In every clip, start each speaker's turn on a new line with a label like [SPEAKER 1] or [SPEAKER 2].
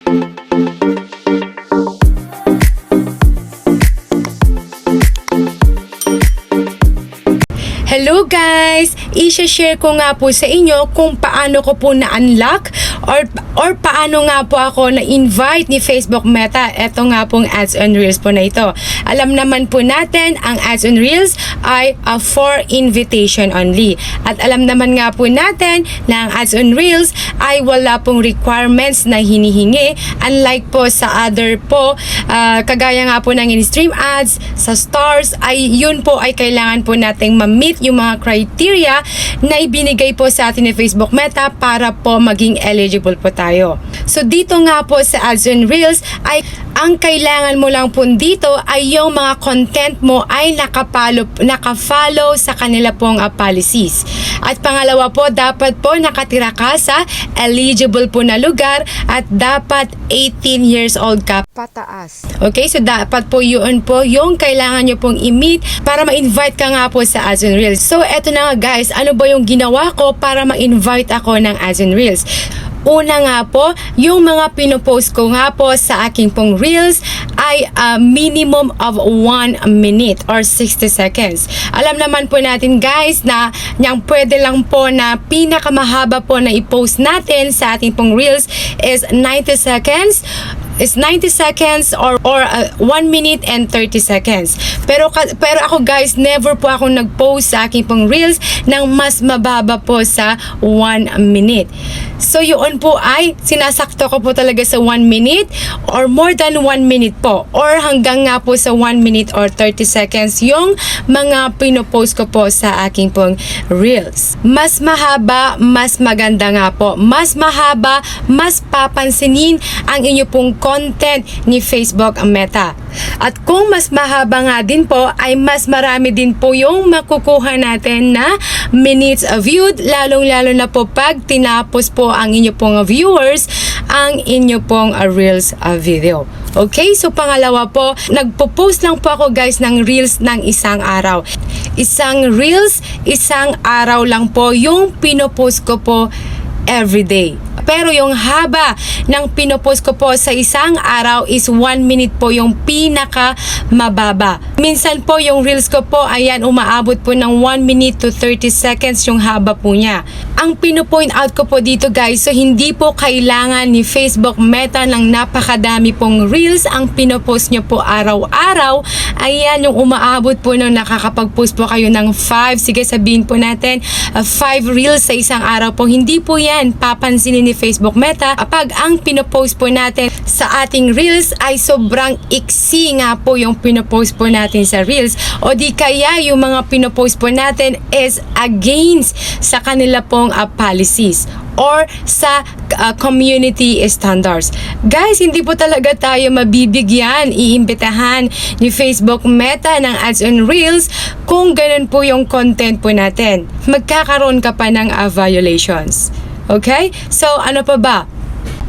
[SPEAKER 1] Hello guys! I-share ko nga po sa inyo kung paano ko po na-unlock or, or paano nga po ako na-invite ni Facebook Meta. Ito nga pong Ads on Reels po na ito. Alam naman po natin, ang Ads on Reels ay uh, for invitation only. At alam naman nga po natin na ang Ads on Reels ay wala pong requirements na hinihingi. Unlike po sa other po, uh, kagaya nga po ng in-stream ads, sa stars, ay yun po ay kailangan po nating ma-meet yung mga criteria na ibinigay po sa atin ni Facebook Meta para po maging eligible po tayo. So dito nga po sa Ads on Reels ay ang kailangan mo lang po dito ay yung mga content mo ay nakapalo, nakafollow sa kanila pong uh, policies. At pangalawa po, dapat po nakatira ka sa eligible po na lugar at dapat 18 years old ka pataas. Okay, so dapat po yun po yung kailangan nyo pong i-meet para ma-invite ka nga po sa Ads Reels. So eto na nga guys, ano ba yung ginawa ko para ma-invite ako ng Ads Reels? Una nga po, yung mga pinopost ko nga po sa aking pong Reels ay a minimum of 1 minute or 60 seconds. Alam naman po natin guys na yung pwede lang po na pinakamahaba po na i-post natin sa ating pong Reels is 90 seconds is 90 seconds or or uh, 1 minute and 30 seconds. Pero pero ako guys, never po ako nag-post sa aking pong reels ng mas mababa po sa 1 minute. So yun po ay sinasakto ko po talaga sa 1 minute or more than 1 minute po or hanggang nga po sa 1 minute or 30 seconds yung mga pinopost ko po sa aking pong reels. Mas mahaba, mas maganda nga po. Mas mahaba, mas papansinin ang inyo pong content ni Facebook Meta. At kung mas mahaba nga din po, ay mas marami din po yung makukuha natin na minutes viewed, lalong-lalo na po pag tinapos po ang inyo pong viewers ang inyo pong uh, Reels uh, video. Okay, so pangalawa po, nagpo-post lang po ako guys ng Reels ng isang araw. Isang Reels, isang araw lang po yung pinopost ko po everyday. Pero yung haba ng pinopost ko po sa isang araw is 1 minute po yung pinaka mababa. Minsan po yung reels ko po ayan umaabot po ng 1 minute to 30 seconds yung haba po niya. Ang pinopoint out ko po dito guys, so hindi po kailangan ni Facebook Meta ng napakadami pong reels ang pinopost nyo po araw-araw. Ayan yung umaabot po nung nakakapag-post po kayo ng 5, sige sabihin po natin 5 reels sa isang araw po. Hindi po yan papansinin ni Facebook Meta kapag ang pinopost po natin sa ating Reels ay sobrang iksi nga po yung pinopost po natin sa Reels o di kaya yung mga pinopost po natin is against sa kanila pong uh, policies or sa uh, community standards. Guys, hindi po talaga tayo mabibigyan, iimbitahan ni Facebook Meta ng ads on Reels kung ganun po yung content po natin. Magkakaroon ka pa ng uh, violations. Okay? So, ano pa ba?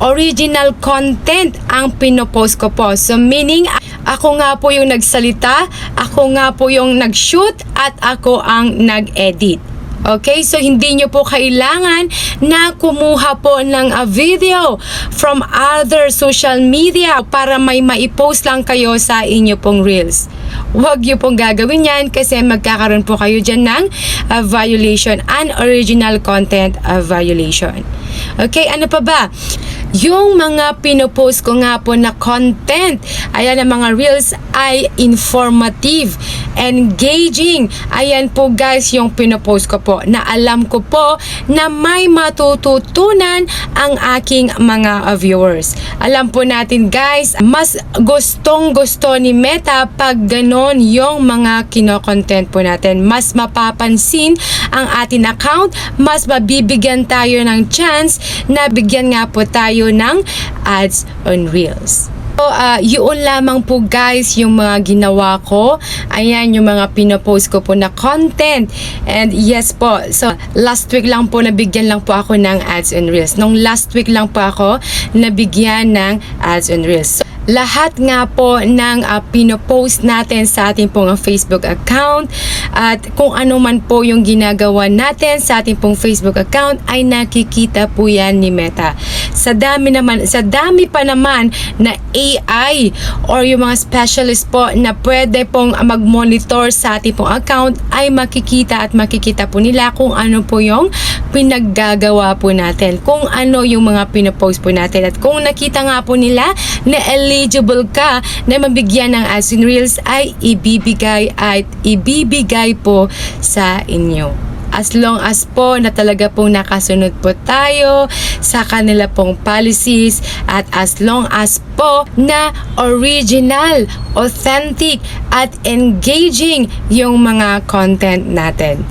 [SPEAKER 1] Original content ang pinopost ko po. So, meaning, ako nga po yung nagsalita, ako nga po yung nag-shoot, at ako ang nag-edit. Okay, so hindi nyo po kailangan na kumuha po ng a video from other social media para may maipost lang kayo sa inyo pong reels. Huwag nyo pong gagawin yan kasi magkakaroon po kayo dyan ng uh, violation, unoriginal content uh, violation. Okay, ano pa ba? Yung mga pinopost ko nga po na content, ayan ang mga reels ay informative, engaging. Ayan po guys yung pinopost ko po na alam ko po na may matututunan ang aking mga viewers. Alam po natin guys, mas gustong gusto ni Meta pag ganon yung mga kinokontent po natin. Mas mapapansin ang ating account, mas mabibigyan tayo ng chance na bigyan nga po tayo ng ads on Reels. So, uh, yun lamang po guys yung mga ginawa ko. Ayan yung mga pinopost ko po na content. And yes po, so last week lang po nabigyan lang po ako ng ads and reels. Nung last week lang po ako nabigyan ng ads and reels. So, lahat nga po ng uh, pinopost natin sa ating pong uh, Facebook account at kung ano man po yung ginagawa natin sa ating pong Facebook account ay nakikita po yan ni Meta. Sa dami naman, sa dami pa naman na AI or yung mga specialist po na pwede pong mag-monitor sa ating pong account ay makikita at makikita po nila kung ano po yung pinaggagawa po natin. Kung ano yung mga pinopost po natin. At kung nakita nga po nila na eligible ka na mabigyan ng ads in Reels ay ibibigay at ibibigay po sa inyo. As long as po na talaga pong nakasunod po tayo sa kanila pong policies at as long as po na original, authentic at engaging yung mga content natin.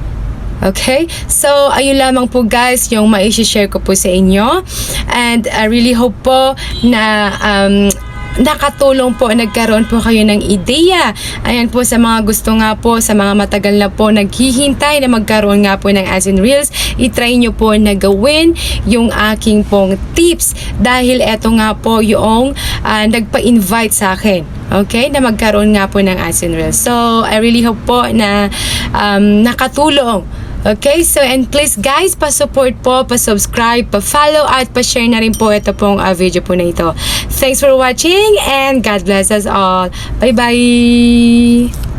[SPEAKER 1] Okay? So, ayun lamang po guys yung mai-share ko po sa inyo. And I really hope po na um, nakatulong po, nagkaroon po kayo ng ideya. Ayan po sa mga gusto nga po, sa mga matagal na po naghihintay na magkaroon nga po ng as in reels, itry nyo po na gawin yung aking pong tips dahil eto nga po yung ah, nagpa-invite sa akin. Okay? Na magkaroon nga po ng as in reels. So, I really hope po na um, nakatulong Okay, so and please guys, pa-support po, pa-subscribe, pa-follow at pa-share na rin po ito pong uh, video po na ito. Thanks for watching and God bless us all. Bye-bye!